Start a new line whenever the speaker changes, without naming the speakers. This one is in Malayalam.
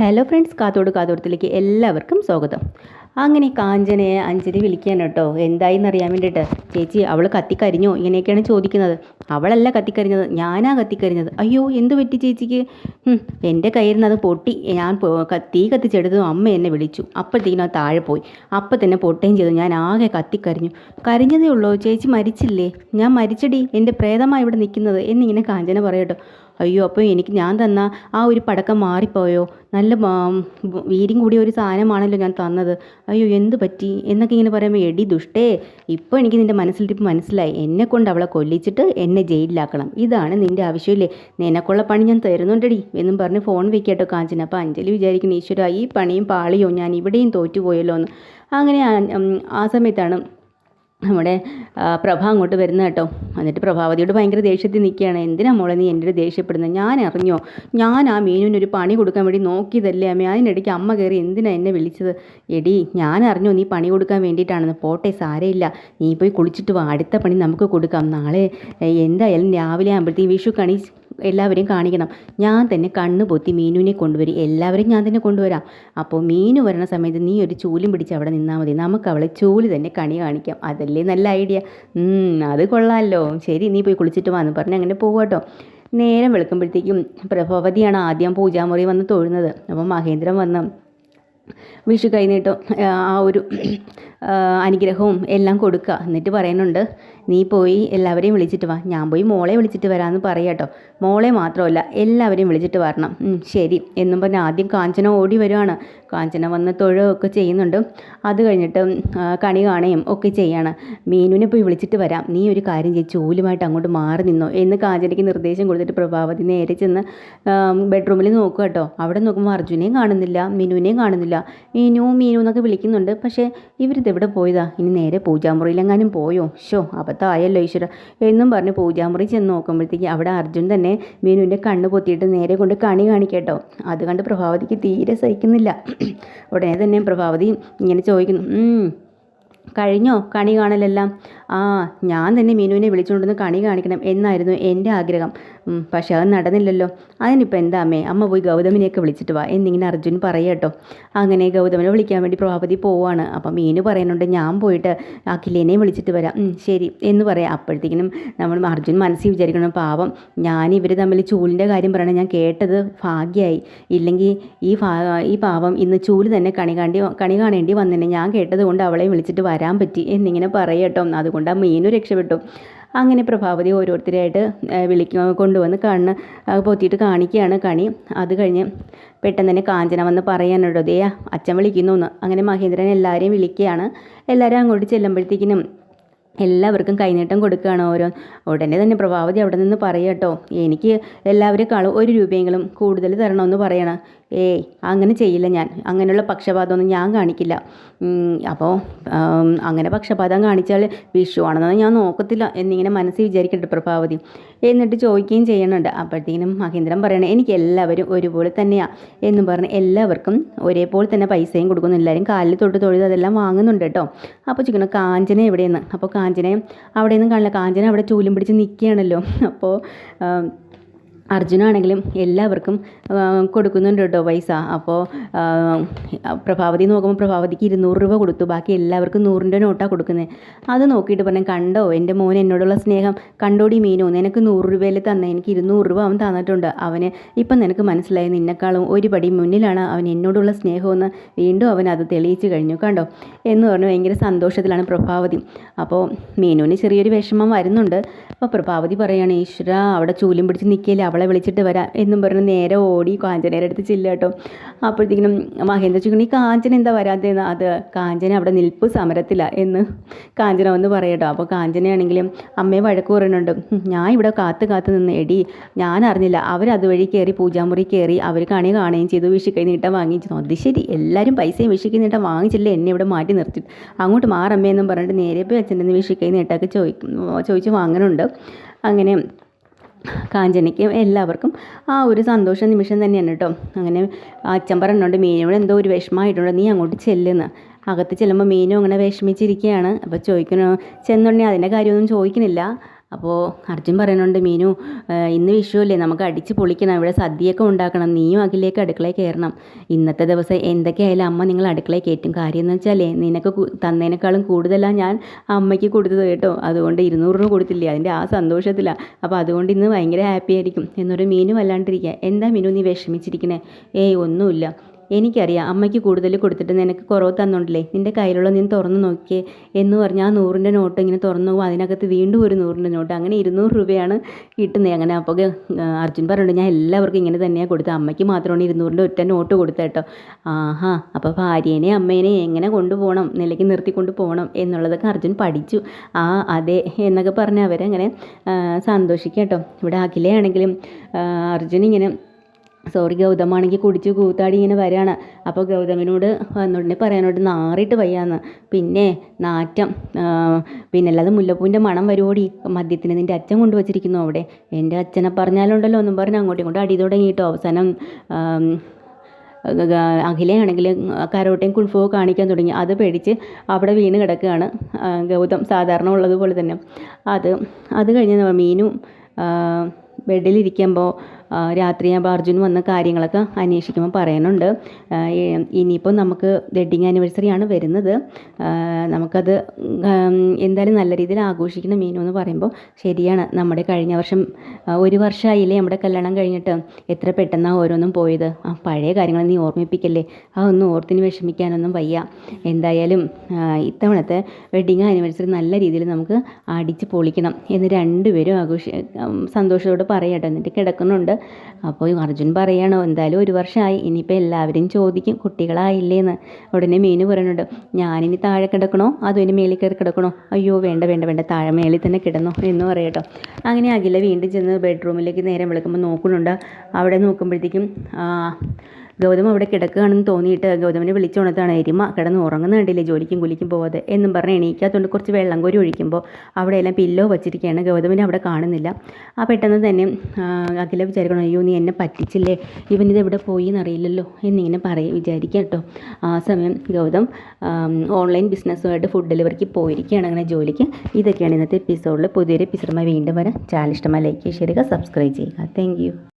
ഹലോ ഫ്രണ്ട്സ് കാത്തോട് കാത്തോടത്തിലേക്ക് എല്ലാവർക്കും സ്വാഗതം. അങ്ങനെ കാഞ്ചനയെ അഞ്ജലി വിളിക്കാൻ കേട്ടോ. എന്തായിന്ന് അറിയാൻ വേണ്ടിയിട്ട്? ചേച്ചി അവൾ കത്തിക്കരിഞ്ഞോ. ഇങ്ങനെയൊക്കെയാണ് ചോദിക്കുന്നത്. അവളല്ല കത്തിക്കരിഞ്ഞത്. ഞാനാ കത്തിക്കരിഞ്ഞത്. അയ്യോ എന്ത് പറ്റി ചേച്ചിക്ക്? എന്റെ കയ്യിൽ നിന്ന് അത് പൊട്ടി ഞാൻ തീ കത്തിച്ചെടുത്തതും അമ്മ എന്നെ വിളിച്ചു. അപ്പോഴത്തേക്കിനും അത് താഴെ പോയി. അപ്പം തന്നെ പൊട്ടുകയും ചെയ്തു. ഞാൻ ആകെ കത്തിക്കരിഞ്ഞു. കരിഞ്ഞതേ ഉള്ളൂ. ചേച്ചി മരിച്ചില്ലേ? ഞാൻ മരിച്ചടി. എന്റെ പ്രേതമാണ് ഇവിടെ നിൽക്കുന്നത്. എന്നിങ്ങനെ കാഞ്ചന പറയട്ടോ. അയ്യോ അപ്പോൾ എനിക്ക് ഞാൻ തന്ന ആ ഒരു പടക്കം മാറിപ്പോയോ? നല്ല വീരും കൂടിയ ഒരു സാധനമാണല്ലോ ഞാൻ തന്നത്. അയ്യോ എന്ത് പറ്റി? എന്നൊക്കെ ഇങ്ങനെ പറയുമ്പോൾ എടി ദുഷ്ടേ ഇപ്പോൾ എനിക്ക് നിന്റെ മനസ്സിലിരിപ്പ് മനസ്സിലായി. എന്നെ കൊണ്ട് അവളെ കൊല്ലിച്ചിട്ട് എന്നെ ജയിലിലാക്കണം. ഇതാണ് നിന്റെ ആവശ്യമില്ലേ നിനക്കുള്ള പണി ഞാൻ തരുന്നുണ്ടടി എന്നും പറഞ്ഞ് ഫോൺ വെക്കട്ടോ കാഞ്ചന. അപ്പോൾ അഞ്ജലി വിചാരിക്കുന്നു ഈശ്വര ഈ പണിയും പാളിയോ ഞാൻ ഇവിടെയും തോറ്റുപോയല്ലോ എന്ന് അങ്ങനെ ആ സമയത്താണ് നമ്മുടെ പ്രഭ അങ്ങോട്ട് വരുന്ന കേട്ടോ. എന്നിട്ട് പ്രഭാവതിയോട് ഭയങ്കര ദേഷ്യത്തിൽ നിൽക്കുകയാണ്. എന്തിനാ മോളെ നീ എന്റെ ഒരു ദേഷ്യപ്പെടുന്നത്? ഞാൻ അറിഞ്ഞോ? ഞാൻ ആ മീനുവിനൊരു പണി കൊടുക്കാൻ വേണ്ടി നോക്കിയതല്ലേ അമ്മ? അതിനിടയ്ക്ക് അമ്മ കയറി എന്തിനാ എന്നെ വിളിച്ചത്? എടി ഞാൻ അറിഞ്ഞോ നീ പണി കൊടുക്കാൻ വേണ്ടിയിട്ടാണെന്ന്? പോട്ടെ സാരയില്ല നീ പോയി കുളിച്ചിട്ട് വാ. അടുത്ത പണി നമുക്ക് കൊടുക്കാം. നാളെ എന്തായാലും രാവിലെ ആകുമ്പോഴത്തേക്കും വിഷു കണി എല്ലാവരെയും കാണിക്കണം. ഞാൻ തന്നെ കണ്ണ് പൊത്തി മീനുവിനെ കൊണ്ടുവരും. എല്ലാവരെയും ഞാൻ തന്നെ കൊണ്ടുവരാം. അപ്പോൾ മീനു വരണ സമയത്ത് നീ ഒരു ചൂലും പിടിച്ച് അവിടെ നിന്നാൽ മതി. നമുക്ക് അവളെ ചൂൽ തന്നെ കണി കാണിക്കാം. അതല്ലേ നല്ല ഐഡിയ. അത് കൊള്ളാമല്ലോ ശരി നീ പോയി കുളിച്ചിട്ട് വാന്ന് പറഞ്ഞ് അങ്ങനെ പോവാട്ടോ നേരം വെളുക്കുമ്പോഴത്തേക്കും പ്രഭവതിയാണ് ആദ്യം പൂജാമുറി വന്ന് തൊഴുന്നത്. അപ്പം മഹേന്ദ്രൻ വന്ന് വിഷു കൈനീട്ടം ആ ഒരു അനുഗ്രഹവും എല്ലാം കൊടുക്കുക. എന്നിട്ട് പറയുന്നുണ്ട് നീ പോയി എല്ലാവരെയും വിളിച്ചിട്ട് വാ. ഞാൻ പോയി മോളെ വിളിച്ചിട്ട് വരാമെന്ന് പറയാട്ടോ മോളെ മാത്രമല്ല എല്ലാവരെയും വിളിച്ചിട്ട് വരണം. ശരി. എന്നും പറഞ്ഞ് ആദ്യം കാഞ്ചന ഓടി വരുവാണ്. കാഞ്ചന വന്ന് തൊഴുകയൊക്കെ ചെയ്യുന്നുണ്ട്. അത് കഴിഞ്ഞിട്ട് കണി കാണുകയും ഒക്കെ ചെയ്യാണ്. മീനുവിനെ പോയി വിളിച്ചിട്ട് വരാം. നീ ഒരു കാര്യം ചെയ്ത് ചൂലുമായിട്ട് അങ്ങോട്ട് മാറി നിന്നോ. എന്ന് കാഞ്ചനയ്ക്ക് നിർദ്ദേശം കൊടുത്തിട്ട് പ്രഭാവതി നേരെ ചെന്ന് ബെഡ്റൂമിൽ നോക്കുക കേട്ടോ അവിടെ നോക്കുമ്പോൾ അർജുനെയും കാണുന്നില്ല മീനുവിനെയും കാണുന്നില്ല. മീനു മീനു എന്നൊക്കെ വിളിക്കുന്നുണ്ട്. പക്ഷേ ഇവരിത് എവിടെ പോയതാ? ഇനി നേരെ പൂജാമുറിയിലെങ്ങാനും പോയോ? ഷോ അബദ്ധമായല്ലോ ഈശ്വര. എന്നും പറഞ്ഞ് പൂജാമുറി ചെന്ന് നോക്കുമ്പോഴത്തേക്ക് അവിടെ അർജുൻ തന്നെ മീനുവിന്റെ കണ്ണ് പൊത്തിയിട്ട് നേരെ കൊണ്ട് കണി കാണിക്കട്ടോ. അത് കണ്ട് പ്രഭാവതിക്ക് തീരെ സഹിക്കുന്നില്ല. ഉടനെ തന്നെ പ്രഭാവതി ഇങ്ങനെ ചോദിക്കുന്നു "ഉം, കഴിഞ്ഞോ കണി കാണലെല്ലാം? ആ ഞാൻ തന്നെ മീനുവിനെ വിളിച്ചുകൊണ്ടുവന്ന് കണി കാണിക്കണം എന്നായിരുന്നു എന്റെ ആഗ്രഹം. പക്ഷെ അത് നടന്നില്ലല്ലോ. അതിനിപ്പോൾ എന്താ അമ്മേ? അമ്മ പോയി ഗൗതമിനെയൊക്കെ വിളിച്ചിട്ട് വാ. എന്നിങ്ങനെ അർജുൻ പറയട്ടോ അങ്ങനെ ഗൗതമിനെ വിളിക്കാൻ വേണ്ടി പ്രഭാപതി പോവാണ്. അപ്പം മീനു പറയുന്നുണ്ട് ഞാൻ പോയിട്ട് അഖിലേനെ വിളിച്ചിട്ട് വരാം. ശരി. എന്ന് പറയാം. അപ്പോഴത്തേക്കിനും നമ്മൾ അർജുൻ മനസ്സിൽ വിചാരിക്കണം പാവം ഞാൻ ഇവർ തമ്മിൽ ചൂലിന്റെ കാര്യം പറയണത് ഞാൻ കേട്ടത് ഭാഗ്യമായി ഇല്ലെങ്കിൽ ഈ ഈ പാവം ഇന്ന് ചൂൽ തന്നെ കണി കാണ്ടി കണി കാണേണ്ടി വന്നിനെ. ഞാൻ കേട്ടത് കൊണ്ട് അവളെ വിളിച്ചിട്ട് വരാൻ പറ്റി. എന്നിങ്ങനെ പറയട്ടോ അതുകൊണ്ട് ആ മീനു രക്ഷപ്പെട്ടു. അങ്ങനെ പ്രഭാവതി ഓരോരുത്തരായിട്ട് വിളിക്ക. കൊണ്ടുവന്ന് കണ്ണ് പൊത്തിയിട്ട് കാണിക്കുകയാണ് കണി. അത് കഴിഞ്ഞ് പെട്ടെന്ന് തന്നെ കാഞ്ചന വന്ന് പറയാനുണ്ടോ ദേ അച്ഛൻ വിളിക്കുന്നു എന്ന് അങ്ങനെ മഹേന്ദ്രൻ എല്ലാവരെയും വിളിക്കുകയാണ്. എല്ലാവരും അങ്ങോട്ട് ചെല്ലുമ്പോഴത്തേക്കിനും എല്ലാവർക്കും കൈനീട്ടം കൊടുക്കുകയാണ് ഓരോ. ഉടനെ തന്നെ പ്രഭാവതി അവിടെ നിന്ന് പറയട്ടോ എനിക്ക് എല്ലാവരെക്കാളും ഒരു രൂപയെങ്കിലും കൂടുതൽ തരണമെന്ന് പറയണം. ഏയ് അങ്ങനെ ചെയ്യില്ല ഞാൻ. അങ്ങനെയുള്ള പക്ഷപാതമൊന്നും ഞാൻ കാണിക്കില്ല. അപ്പോൾ അങ്ങനെ പക്ഷപാതം കാണിച്ചാൽ വിഷു വിഷുവാണെന്ന് ഞാൻ നോക്കത്തില്ല എന്നിങ്ങനെ മനസ്സിൽ വിചാരിക്കട്ടെ പ്രഭാവതി. എന്നിട്ട് ചോദിക്കുകയും ചെയ്യണുണ്ട്. അപ്പോഴത്തേക്കും മഹേന്ദ്രൻ പറയണേ എനിക്ക് എല്ലാവരും ഒരുപോലെ തന്നെയാണ് എന്ന് പറഞ്ഞ് എല്ലാവർക്കും ഒരേപോലെ തന്നെ പൈസയും കൊടുക്കുന്നു. എല്ലാവരും കാലിൽ തൊട്ട് തൊഴുത് അതെല്ലാം വാങ്ങുന്നുണ്ട് കേട്ടോ. അപ്പോൾ ചോദിക്കണം കാഞ്ചന എവിടെയെന്ന്? അപ്പോൾ കാഞ്ചനയും അവിടെ നിന്നും കാണില്ല. കാഞ്ചന അവിടെ ചൂലും പിടിച്ച് നിൽക്കുകയാണല്ലോ അപ്പോൾ അർജുനാണെങ്കിലും എല്ലാവർക്കും കൊടുക്കുന്നുണ്ട് കേട്ടോ പൈസ. അപ്പോൾ പ്രഭാവതി നോക്കുമ്പോൾ പ്രഭാവതിക്ക് ഇരുന്നൂറ് രൂപ കൊടുത്തു. ബാക്കി എല്ലാവർക്കും നൂറിന്റെ നോട്ടാണ് കൊടുക്കുന്നത് അത് നോക്കിയിട്ട് പറഞ്ഞു കണ്ടോ എന്റെ മോൻ എന്നോടുള്ള സ്നേഹം. കണ്ടോടി മീനു നിനക്ക് നൂറ് രൂപയിൽ തന്നെ. എനിക്ക് ഇരുന്നൂറ് രൂപ അവൻ തന്നിട്ടുണ്ട്. അവന് ഇപ്പം നിനക്ക് മനസ്സിലായി. നിന്നെക്കാളും ഒരു പടി മുന്നിലാണ് അവൻ എന്നോടുള്ള സ്നേഹമെന്ന് വീണ്ടും അവൻ അത് തെളിയിച്ച് കഴിഞ്ഞു. കണ്ടോ? എന്ന് പറഞ്ഞു ഭയങ്കര സന്തോഷത്തിലാണ് പ്രഭാവതി. അപ്പോൾ മീനുവിന് ചെറിയൊരു വിഷമം വരുന്നുണ്ട്. അപ്പോൾ പ്രഭാവതി പറയുകയാണ് ഈശ്വര അവിടെ ചൂലും പിടിച്ച് നിൽക്കില്ല? അവളെ വിളിച്ചിട്ട് വരാം എന്നും പറഞ്ഞ് നേരെ ഓടി കാഞ്ചനയുടെ അടുത്ത് ചെല്ലുക കേട്ടോ. അപ്പോഴത്തേക്കിനും മഹേന്ദ്ര ചോദിക്കണം ഈ കാഞ്ചന എന്താ വരാത്തതെന്ന്? അത് കാഞ്ചന അവിടെ നിൽപ്പ് സമരത്തിലാണ് എന്ന് കാഞ്ചന വന്ന് പറയട്ടോ അപ്പോൾ കാഞ്ചനയാണെങ്കിലും അമ്മയെ വഴക്ക് പറയുന്നുണ്ട് "ഹും, ഞാൻ ഇവിടെ കാത്ത് കാത്ത് നിന്ന് എടി ഞാൻ അറിഞ്ഞില്ല. അവർ അതുവഴി കയറി പൂജാമുറി കയറി അവർ കണി കാണുകയും ചെയ്തു വിഷുക്കൈ നീട്ടം വാങ്ങിച്ചു അത് ശരി എല്ലാവരും പൈസയും വിഷുക്കൈ നീട്ടം വാങ്ങിച്ചില്ലേ എന്നെ ഇവിടെ മാറ്റി നിർത്തി അങ്ങോട്ട് മാറമ്മയെന്നും പറഞ്ഞിട്ട് നേരെ പോയി അച്ഛന്റെ വിഷുക്കൈ നീട്ടമൊക്കെ ചോദിക്കും ചോദിച്ച് വാങ്ങുന്നുണ്ട്. അങ്ങനെ കാഞ്ചനയ്ക്ക് എല്ലാവർക്കും ആ ഒരു സന്തോഷ നിമിഷം തന്നെയാണ് കേട്ടോ. അങ്ങനെ അച്ഛൻ പറഞ്ഞുകൊണ്ട് മീനോട് എന്തോ ഒരു വിഷമമായിട്ടുണ്ട് നീ അങ്ങോട്ട് ചെല്ലുന്ന. അകത്ത് ചെല്ലുമ്പോൾ മീനും അങ്ങനെ വിഷമിച്ചിരിക്കുകയാണ് അപ്പോൾ ചോദിക്കണോ ചെന്നുണ്ടെങ്കിൽ അതിന്റെ കാര്യമൊന്നും ചോദിക്കണില്ല? അപ്പോൾ അർജുൻ പറയുന്നുണ്ട് മീനു ഇന്ന് വിഷുവല്ലേ നമുക്ക് അടിച്ച് പൊളിക്കണം ഇവിടെ സദ്യയൊക്കെ ഉണ്ടാക്കണം നീയും അഖിലേക്ക് അടുക്കളയിൽ കയറണം. ഇന്നത്തെ ദിവസം എന്തൊക്കെയായാലും അമ്മ നിങ്ങൾ അടുക്കളയിൽ കയറ്റും. കാര്യം എന്ന് വെച്ചാലേ നിനക്ക് തന്നതിനേക്കാളും കൂടുതലാണ് ഞാൻ അമ്മയ്ക്ക് കൊടുത്തത് കേട്ടോ. അതുകൊണ്ട് ഇരുന്നൂറ് രൂപ കൊടുത്തില്ലേ അതിന്റെ ആ സന്തോഷത്തിലാണ് അപ്പോൾ അതുകൊണ്ട് ഇന്ന് ഭയങ്കര ഹാപ്പി ആയിരിക്കും. എന്നൊരു മീനു വല്ലാണ്ടിരിക്കുക. എന്താ മീനു നീ വിഷമിച്ചിരിക്കണേ? ഏയ് ഒന്നുമില്ല. എനിക്കറിയാം അമ്മയ്ക്ക് കൂടുതൽ കൊടുത്തിട്ട് നിനക്ക് കുറവ് തന്നോണ്ടല്ലേ? നിന്റെ കയ്യിലുള്ള നീ തുറന്നു നോക്കിയേ എന്ന് പറഞ്ഞ് ആ നൂറിന്റെ നോട്ട് ഇങ്ങനെ തുറന്നു പോകും. അതിനകത്ത് വീണ്ടും ഒരു നൂറിന്റെ നോട്ട്. അങ്ങനെ ഇരുന്നൂറ് രൂപയാണ് കിട്ടുന്നത്. അങ്ങനെ അപ്പോൾ അർജുൻ പറഞ്ഞു ഞാൻ എല്ലാവർക്കും ഇങ്ങനെ തന്നെയാണ് കൊടുത്തത്. അമ്മയ്ക്ക് മാത്രമാണ് ഇരുന്നൂറിന്റെ ഒറ്റ നോട്ട് കൊടുത്തത് കേട്ടോ. ആഹാ അപ്പോൾ ഭാര്യേനെ അമ്മേനെ എങ്ങനെ കൊണ്ടുപോകണം? നിലയ്ക്ക് നിർത്തിക്കൊണ്ട് പോകണം എന്നുള്ളതൊക്കെ അർജുൻ പഠിച്ചു. ആ അതെ എന്നൊക്കെ പറഞ്ഞ് അവരങ്ങനെ സന്തോഷിക്കാം കേട്ടോ. ഇവിടെ അഖിലയാണെങ്കിലും അർജുൻ ഇങ്ങനെ സോറി ഗൗതമാണെങ്കിൽ കുടിച്ച് കൂത്താടി ഇങ്ങനെ വരികയാണ്. അപ്പോൾ ഗൗതമിനോട് വന്നുടനെ പറയാനോട് നാറിയിട്ട് വയ്യാന്ന്. പിന്നെ നാറ്റം പിന്നെ അല്ലാതെ മുല്ലപ്പൂവിന്റെ മണം വരുവോടി? മദ്യത്തിന് നിന്റെ അച്ഛൻ കൊണ്ടുവച്ചിരിക്കുന്നു അവിടെ. എന്റെ അച്ഛനെ പറഞ്ഞാലുണ്ടല്ലോ ഒന്നും പറഞ്ഞ് അങ്ങോട്ടും ഇങ്ങോട്ടും അടി തുടങ്ങിയിട്ടോ. അവസാനം അഖിലയാണെങ്കിൽ കരോട്ടയും കുൾഫോ കാണിക്കാൻ തുടങ്ങി. അത് പേടിച്ച് അവിടെ വീണ് കിടക്കുകയാണ് ഗൗതം സാധാരണ ഉള്ളതുപോലെ തന്നെ. അത് അത് കഴിഞ്ഞ് മീനും ബെഡിലിരിക്കുമ്പോൾ രാത്രിയാകുമ്പോൾ അർജുൻ വന്ന കാര്യങ്ങളൊക്കെ അന്വേഷിക്കുമ്പോൾ പറയുന്നുണ്ട് ഇനിയിപ്പോൾ നമുക്ക് വെഡ്ഡിങ് ആനിവേഴ്സറി ആണ് വരുന്നത്. നമുക്കത് എന്തായാലും നല്ല രീതിയിൽ ആഘോഷിക്കണം മീനു എന്ന് പറയുമ്പോൾ. ശരിയാണ് നമ്മുടെ കഴിഞ്ഞ വർഷം ഒരു വർഷമായില്ലേ നമ്മുടെ കല്യാണം കഴിഞ്ഞിട്ട്? എത്ര പെട്ടെന്നാണ് ഓരോന്നും പോയത്? ആ പഴയ കാര്യങ്ങൾ നീ ഓർമ്മിപ്പിക്കല്ലേ? ആ ഒന്നും ഓർത്തിന് വിഷമിക്കാനൊന്നും വയ്യ. എന്തായാലും ഇത്തവണത്തെ വെഡ്ഡിങ് ആനിവേഴ്സറി നല്ല രീതിയിൽ നമുക്ക് അടിച്ച് പൊളിക്കണം എന്ന് രണ്ടുപേരും ആഘോഷി സന്തോഷത്തോടെ പറയട്ടെ. എന്നിട്ട് കിടക്കുന്നുണ്ട്. അപ്പോൾ അർജുൻ പറയണോ എന്തായാലും ഒരു വർഷമായി ഇനിയിപ്പോൾ എല്ലാവരും ചോദിക്കും കുട്ടികളായില്ലേന്ന്. ഉടനെ മീനു പറയുന്നുണ്ട് ഞാനിനി താഴെ കിടക്കണോ? അതോ ഇനി മേളിൽ കയറി കിടക്കണോ? അയ്യോ വേണ്ട വേണ്ട വേണ്ട താഴെ മേളിൽ തന്നെ കിടന്നോ എന്ന് പറയട്ടോ. അങ്ങനെ അഖില വീണ്ടും ചെന്ന് ബെഡ്റൂമിലേക്ക് നേരം വിളിക്കുമ്പോൾ നോക്കുന്നുണ്ട്. അവിടെ നോക്കുമ്പോഴത്തേക്കും ഗൗതം അവിടെ കിടക്കുകയാണെന്ന് തോന്നിയിട്ട് ഗൗതമിനെ വിളിച്ചുണർത്താണ് എരിമ കിടന്ന് ഉറങ്ങുന്ന കണ്ടില്ലേ ജോലിക്കും കുലിക്കും പോവാതെ? എന്നും പറഞ്ഞ് എണീക്കാത്തതുകൊണ്ട് കുറച്ച് വെള്ളം കോരി ഒഴിക്കുമ്പോൾ അവിടെയെല്ലാം പില്ലോ വച്ചിരിക്കുകയാണ്. ഗൗതമിനെ അവിടെ കാണുന്നില്ല. ആ പെട്ടെന്ന് തന്നെ അഖില വിചാരിക്കണം അയ്യോ നീ എന്നെ പറ്റിച്ചില്ലേ? ഇവനിത് എവിടെ പോയി എന്നറിയില്ലല്ലോ എന്നിങ്ങനെ പറയും വിചാരിക്കാം കേട്ടോ. ആ സമയം ഗൗതം ഓൺലൈൻ ബിസിനസ്സുമായിട്ട് ഫുഡ് ഡെലിവറിക്ക് പോയിരിക്കുകയാണ് അങ്ങനെ ജോലിക്ക്. ഇതൊക്കെയാണ് ഇന്നത്തെ എപ്പിസോഡിൽ പുതിയൊരു എപ്പിസോഡുമായി വീണ്ടും വരാം. ചാനൽ ഇഷ്ടമായി ലൈക്ക് ചെയ്യുക സബ്സ്ക്രൈബ് ചെയ്യുക താങ്ക്